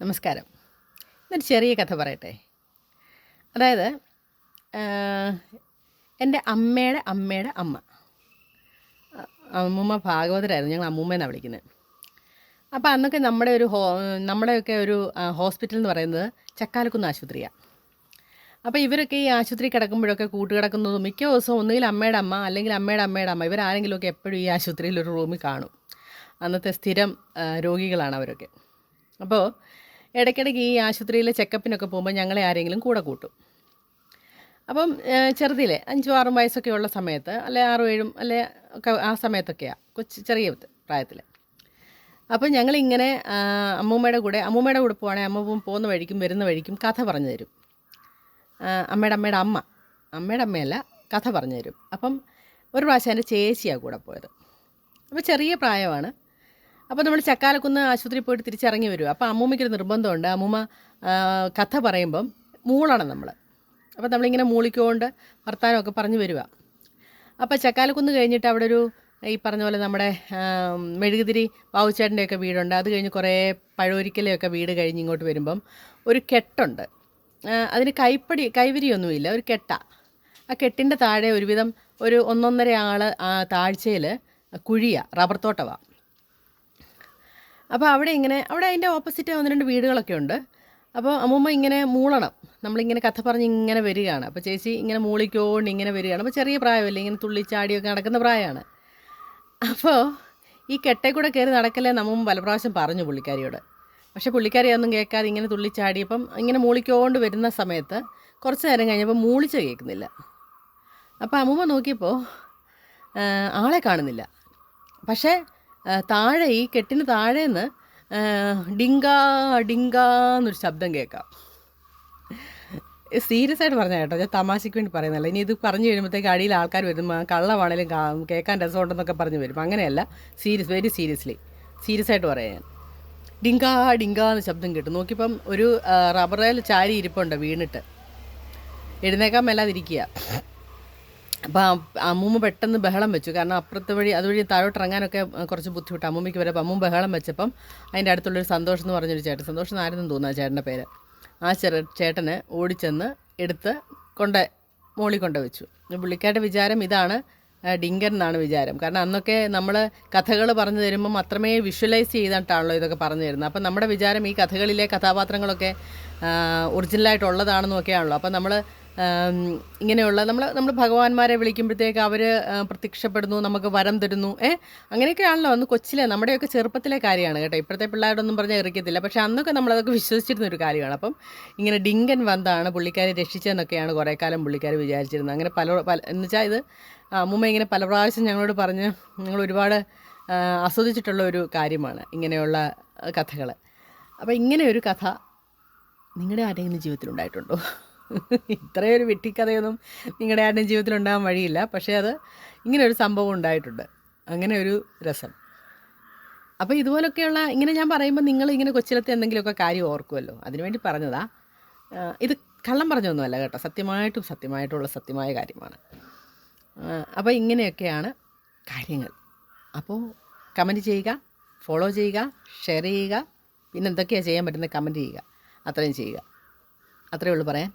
നമസ്കാരം. ഇന്നൊരു ചെറിയ കഥ പറയട്ടെ. അതായത് എന്റെ അമ്മയുടെ അമ്മയുടെ അമ്മ. അമ്മൂമ്മ ഭാഗവതരായിരുന്നു. ഞങ്ങൾ അമ്മൂമ്മയെന്നാണ് വിളിക്കുന്നത് അപ്പോൾ അന്നൊക്കെ നമ്മുടെ ഒരു ഹോ നമ്മുടെയൊക്കെ ഒരു ഹോസ്പിറ്റൽ എന്ന് പറയുന്നത് ചക്കാലക്കുന്ന് ആശുപത്രിയാണ് അപ്പോൾ ഇവരൊക്കെ ഈ ആശുപത്രി കിടക്കുമ്പോഴൊക്കെ കൂട്ടുകിടക്കുന്നതും മിക്ക ദിവസവും ഒന്നുകിൽ അമ്മയുടെ അമ്മ അല്ലെങ്കിൽ അമ്മയുടെ അമ്മയുടെ അമ്മ ഇവരാരെങ്കിലുമൊക്കെ എപ്പോഴും ഈ ആശുപത്രിയിൽ ഒരു റൂമിൽ കാണും. അന്നത്തെ സ്ഥിരം രോഗികളാണ് അവരൊക്കെ. അപ്പോൾ ഇടയ്ക്കിടയ്ക്ക് ഈ ആശുപത്രിയിലെ ചെക്കപ്പിനൊക്കെ പോകുമ്പോൾ ഞങ്ങളെ ആരെങ്കിലും കൂടെ കൂട്ടും. അപ്പം ചെറുതിലെ അഞ്ചും ആറും വയസ്സൊക്കെ ഉള്ള സമയത്ത് അല്ലെ ആറും ഏഴും അല്ലെ ഒക്കെ ആ സമയത്തൊക്കെയാണ് കൊച്ചു ചെറിയ പ്രായത്തിൽ അപ്പം ഞങ്ങളിങ്ങനെ അമ്മൂമ്മയുടെ കൂടെ അമ്മൂമ്മയുടെ കൂടെ പോവാണെങ്കിൽ അമ്മൂമ്മ പോകുന്ന വഴിക്കും വരുന്ന വഴിക്കും കഥ പറഞ്ഞു തരും. അമ്മയുടെ അമ്മയുടെ അമ്മ അമ്മയുടെ അമ്മയല്ല കഥ പറഞ്ഞു തരും. അപ്പം ഒരു പ്രാവശ്യം എന്റെ ചേച്ചിയാണ് കൂടെ പോയത്. അപ്പോൾ ചെറിയ പ്രായമാണ്. അപ്പോൾ നമ്മൾ ചക്കാലക്കുന്ന് ആശുപത്രിയിൽ പോയിട്ട് തിരിച്ചിറങ്ങി വരും. അപ്പോൾ അമ്മൂമ്മയ്ക്കൊരു നിർബന്ധമുണ്ട്. അമ്മൂമ്മ കഥ പറയുമ്പം മൂളണം നമ്മൾ അപ്പോൾ നമ്മളിങ്ങനെ മൂളിക്കൊണ്ട് വർത്തമാനമൊക്കെ പറഞ്ഞു വരിക. അപ്പോൾ ചക്കാലക്കുന്ന് കഴിഞ്ഞിട്ട് അവിടെ ഒരു ഈ പറഞ്ഞ പോലെ നമ്മുടെ മെഴുകുതിരി ബാബുച്ചേട്ടന്റെയൊക്കെ വീടുണ്ട്. അത് കഴിഞ്ഞ് കുറേ പഴവരിക്കലെയൊക്കെ വീട് കഴിഞ്ഞ് ഇങ്ങോട്ട് വരുമ്പം ഒരു കെട്ടുണ്ട്. അതിന് കൈപ്പടി കൈവരിയൊന്നുമില്ല ഒരു കെട്ട. ആ കെട്ടിന്റെ താഴെ ഒരുവിധം ഒരു ഒന്നൊന്നര ആൾ താഴ്ചയിൽ കുഴിയ റബ്ബർ തോട്ടമാണ് അപ്പോൾ അവിടെ ഇങ്ങനെ അവിടെ അതിന്റെ ഓപ്പോസിറ്റ് ഒന്ന് രണ്ട് വീടുകളൊക്കെ ഉണ്ട്. അപ്പോൾ അമ്മൂമ്മ ഇങ്ങനെ മൂളണം. നമ്മളിങ്ങനെ കഥ പറഞ്ഞ് ഇങ്ങനെ വരികയാണ്. അപ്പോൾ ചേച്ചി ഇങ്ങനെ മൂളിക്കോണ്ട് ഇങ്ങനെ വരികയാണ്. അപ്പോൾ ചെറിയ പ്രായമല്ലേ ഇങ്ങനെ തുള്ളിച്ചാടിയൊക്കെ നടക്കുന്ന പ്രായമാണ്. അപ്പോൾ ഈ കെട്ടേ കൂടെ കയറി നടക്കല്ലേ നമ്മ പല പ്രാവശ്യം പറഞ്ഞു പുള്ളിക്കാരിയോട്. പക്ഷേ പുള്ളിക്കാരി ഒന്നും കേൾക്കാതെ ഇങ്ങനെ തുള്ളിച്ചാടിയപ്പം ഇങ്ങനെ മൂളിക്കോണ്ട് വരുന്ന സമയത്ത് കുറച്ച് നേരം കഴിഞ്ഞപ്പോൾ മൂളിച്ച് കേൾക്കുന്നില്ല. അപ്പോൾ അമ്മൂമ്മ നോക്കിയപ്പോൾ ആളെ കാണുന്നില്ല. പക്ഷേ താഴെ ഈ കെട്ടിന് താഴെ നിന്ന് ഡിങ്കാ ഡിങ്കാ എന്നൊരു ശബ്ദം കേൾക്കാം. സീരിയസ് ആയിട്ട് പറഞ്ഞ കേട്ടോ ഞാൻ തമാശയ്ക്ക് വേണ്ടി പറയുന്നില്ല ഇനി ഇത് പറഞ്ഞു കഴിയുമ്പോഴത്തേക്ക് അടിയിൽ ആൾക്കാർ വരും കള്ളമാണേലും കേൾക്കാൻ രസമുണ്ടെന്നൊക്കെ പറഞ്ഞു വരും. അങ്ങനെയല്ല സീരിയസ് വെരി സീരിയസ്ലി സീരിയസ് ആയിട്ട് പറയാം ഞാൻ. ഡിങ്കാ ഡിങ്കാ എന്ന ശബ്ദം കേട്ടു. നോക്കിയപ്പം ഒരു റബ്ബറേൽ ചാരി ഇരിപ്പുണ്ട് വീണിട്ട്. എഴുന്നേക്കാൻ മേലാതിരിക്കുക. അപ്പോൾ അമ്മൂമ്മ പെട്ടെന്ന് ബഹളം വെച്ചു. കാരണം അപ്പുറത്തെ വഴി അതുവഴി താഴോട്ട് ഇറങ്ങാനൊക്കെ കുറച്ച് ബുദ്ധിമുട്ട്. അമ്മൂമ്മയ്ക്ക് വരെ അമ്മൂമ്മ ബഹളം വെച്ചപ്പം അതിന്റെ അടുത്തുള്ളൊരു സന്തോഷം എന്ന് പറഞ്ഞൊരു ചേട്ടൻ സന്തോഷം ആയിരുന്നു തോന്നുന്നു ആ ചേട്ടന്റെ പേര്. ആ ചെറു ചേട്ടന് ഓടിച്ചെന്ന് എടുത്ത് കൊണ്ട് മോളി കൊണ്ട് വെച്ചു. പുള്ളിക്കാരുടെ വിചാരം ഇതാണ് ഡിങ്കർ എന്നാണ് വിചാരം. കാരണം അന്നൊക്കെ നമ്മൾ കഥകൾ പറഞ്ഞു തരുമ്പം അത്രമേ വിഷ്വലൈസ് ചെയ്തിട്ടാണല്ലോ ഇതൊക്കെ പറഞ്ഞു തരുന്നത്. അപ്പം നമ്മുടെ വിചാരം ഈ കഥകളിലെ കഥാപാത്രങ്ങളൊക്കെ ഒറിജിനലായിട്ടുള്ളതാണെന്നൊക്കെയാണല്ലോ. അപ്പം നമ്മൾ ഇങ്ങനെയുള്ള നമ്മൾ നമ്മൾ ഭഗവാന്മാരെ വിളിക്കുമ്പോഴത്തേക്ക് അവർ പ്രത്യക്ഷപ്പെടുന്നു നമുക്ക് വരം തരുന്നു ഏ? അങ്ങനെയൊക്കെയാണല്ലോ അന്ന് കൊച്ചിലെ നമ്മുടെയൊക്കെ ചെറുപ്പത്തിലെ കാര്യമാണ് കേട്ടോ. ഇപ്പോഴത്തെ പിള്ളേരോടൊന്നും പറഞ്ഞാൽ ഇറക്കത്തില്ല. പക്ഷേ അന്നൊക്കെ നമ്മളതൊക്കെ വിശ്വസിച്ചിരുന്ന ഒരു കാര്യമാണ്. അപ്പം ഇങ്ങനെ ഡിങ്കൻ വന്താണ് പുള്ളിക്കാരെ രക്ഷിച്ചതെന്നൊക്കെയാണ് കുറേ കാലം പുള്ളിക്കാർ വിചാരിച്ചിരുന്നത്. അങ്ങനെ പല പല എന്ന് വെച്ചാൽ ഇത് അമ്മൂമ്മ ഇങ്ങനെ പല പ്രാവശ്യം ഞങ്ങളോട് പറഞ്ഞ് ഞങ്ങൾ ഒരുപാട് ആസ്വദിച്ചിട്ടുള്ള ഒരു കാര്യമാണ് ഇങ്ങനെയുള്ള കഥകൾ അപ്പോൾ ഇങ്ങനെ ഒരു കഥ നിങ്ങളുടെ ആരുടെയെങ്കിലും ജീവിതത്തിലുണ്ടായിട്ടുണ്ടോ? ഇത്രയൊരു വെട്ടിക്കഥയൊന്നും നിങ്ങളുടെ ആരുടെയും ജീവിതത്തിൽ ഉണ്ടാകാൻ വഴിയില്ല. പക്ഷേ അത് ഇങ്ങനെ ഒരു സംഭവം ഉണ്ടായിട്ടുണ്ട്. അങ്ങനെ ഒരു രസം. അപ്പോൾ ഇതുപോലൊക്കെയുള്ള ഇങ്ങനെ ഞാൻ പറയുമ്പോൾ നിങ്ങൾ ഇങ്ങനെ കൊച്ചിലത്തെ എന്തെങ്കിലുമൊക്കെ കാര്യം ഓർക്കുമല്ലോ അതിനുവേണ്ടി പറഞ്ഞതാ. ഇത് കള്ളം പറഞ്ഞൊന്നുമല്ല കേട്ടോ. സത്യമായിട്ടും സത്യമായിട്ടുള്ള സത്യമായ കാര്യമാണ്. അപ്പോൾ ഇങ്ങനെയൊക്കെയാണ് കാര്യങ്ങൾ. അപ്പോൾ കമന്റ് ചെയ്യുക ഫോളോ ചെയ്യുക ഷെയർ ചെയ്യുക പിന്നെ എന്തൊക്കെയാണ് ചെയ്യാൻ പറ്റുന്നത് കമന്റ് ചെയ്യുക. അത്രയും ചെയ്യുക. അത്രയേ ഉള്ളൂ പറയാൻ.